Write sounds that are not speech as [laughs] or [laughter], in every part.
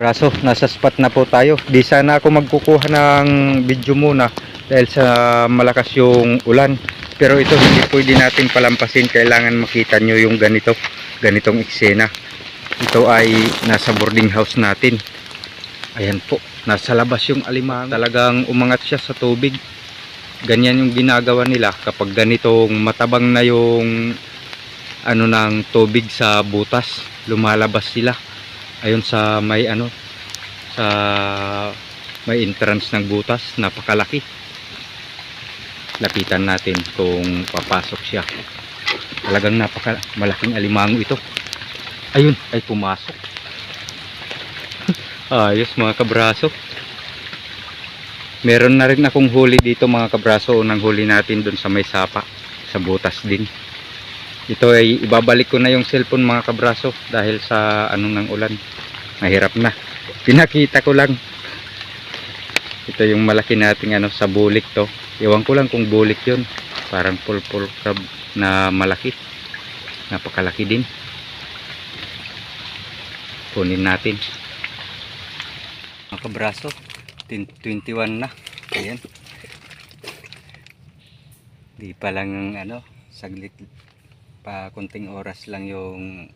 Raso, nasa spot na po tayo. Di sana ako magkukuha ng video muna dahil sa malakas yung ulan. Pero ito hindi pwede natin palampasin. Kailangan makita nyo yung ganito, ganitong eksena. Ito ay nasa boarding house natin. Ayan po, nasa labas yung alimang. Talagang umangat siya sa tubig. Ganyan yung ginagawa nila kapag ganitong matabang na yung ano ng tubig sa butas. Lumalabas sila ayun sa may ano sa may entrance ng butas napakalaki. Lapitan natin kung papasok siya. Talagang napaka malaking alimango ito. Ayun ay pumasok. [laughs] Ayos mga kabraso. Meron na rin akong huli dito mga kabraso. Unang huli natin dun sa may sapa sa butas din ito ay ibabalik ko na yung cellphone mga kabraso dahil sa anong ng ulan. Mahirap na. Pinakita ko lang. Ito yung malaki nating ano sa bulik to. Iwan ko lang kung bulik yun. Parang pulpul crab na malaki. Napakalaki din. Kunin natin. Mga kabraso 21 na. Ayan. Di pa lang ano saglit pa kunting oras lang yung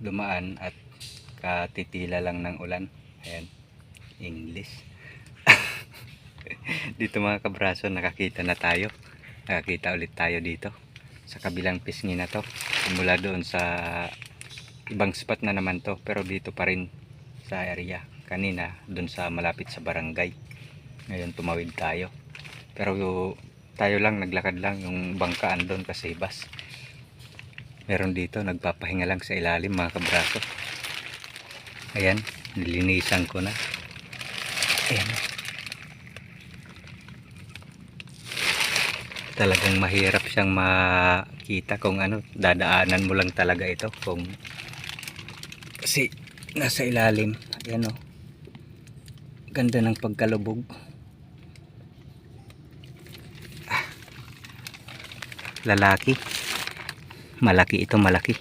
dumaan at katitila lang ng ulan. Ayan English. [laughs] Dito mga kabraso nakakita na tayo. Nakakita ulit tayo dito. Sa kabilang pisngi na to. Mula doon sa ibang spot na naman to. Pero dito pa rin sa area. Kanina doon sa malapit sa barangay. Ngayon tumawid tayo. Pero tayo lang naglakad lang yung bangkaan doon kasi bas meron dito nagpapahinga lang sa ilalim mga kabraso. Ayan nilinisan ko na. Ayan. Talagang mahirap siyang makita kung ano dadaanan mo lang talaga ito kung kasi nasa ilalim. Ayan o ganda ng pagkalubog. Ah. lalaki malaki ito malaki.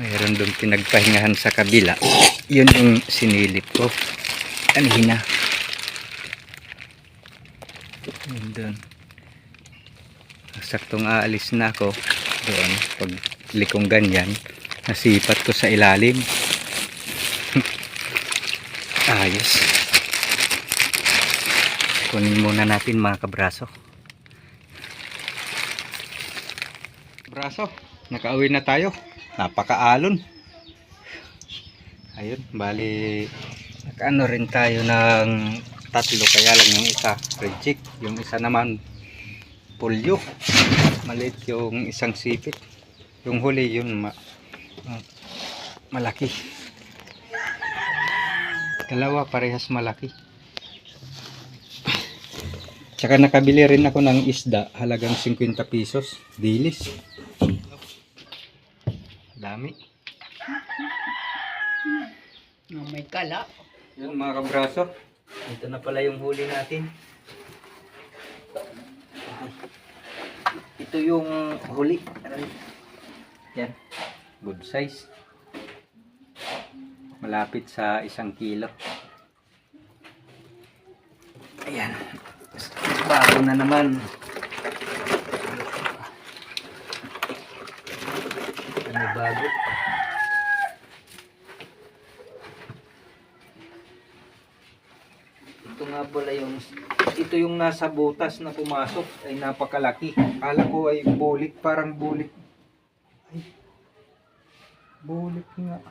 Mayroon doon pinagpahingahan sa kabila. Yun yung sinilip ko. Kanina. Yun doon saktong aalis na ako doon. Pag likong ganyan nasipat ko sa ilalim. [laughs] Ayos. Kunin muna natin mga kabraso braso nakauwi na tayo. Napakaalon. Ayun bali nakaano rin tayo ng tatlo kaya lang yung isa reject yung isa naman pulyo. Maliit yung isang sipit. Yung huli yun ma ma- malaki. Dalawa parehas malaki tsaka nakabili rin ako ng isda halagang 50 pesos dilis dami Oh, may kala. Yun mga kabraso. Ito na pala yung huli natin. Ito yung huli. Yan. Good size. Malapit sa isang kilo. Ayan. Bago na naman. Ano bago? Ito nga pala yung ito yung nasa butas na pumasok ay napakalaki. Kala ko ay bulik, parang bulik. Ay. Bulik nga.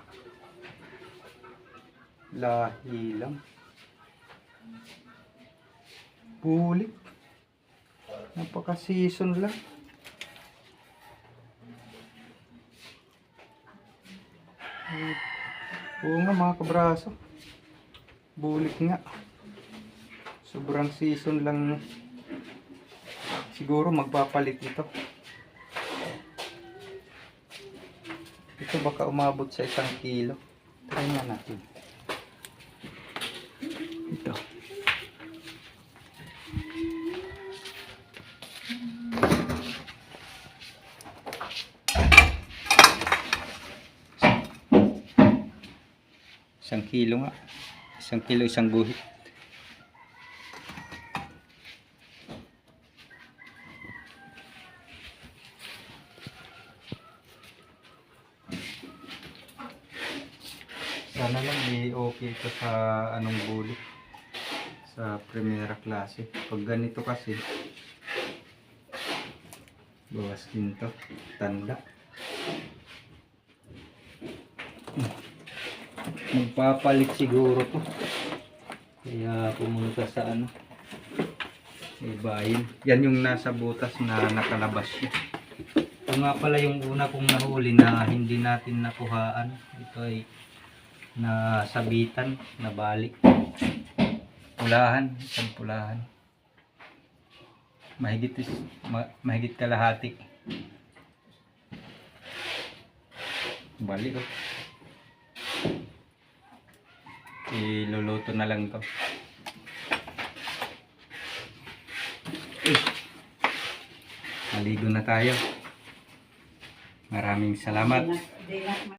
Lahi lang. Bulik. Napaka-season lang. Oo nga mga kabraso. Bulik nga. Sobrang season lang. Siguro magpapalit ito. Ito baka umabot sa isang kilo. Try nga natin. Isang kilo nga. Isang kilo, isang guhit. Sana lang i-okay ito sa anong bulit. Sa primera klase. Pag ganito kasi, bawas din to. Tanda. Magpapalit siguro to. Kaya pumunta sa ano. Ibayin. Yan yung nasa butas na nakalabas siya. Ito nga pala yung una kong nahuli na hindi natin nakuhaan. Ito ay nasabitan, nabalik. Pulahan, isang pulahan. Mahigit, is- ma, mahigit kalahati. Balik oh. Iluluto na lang to. Uy. Maligo na tayo. Maraming salamat.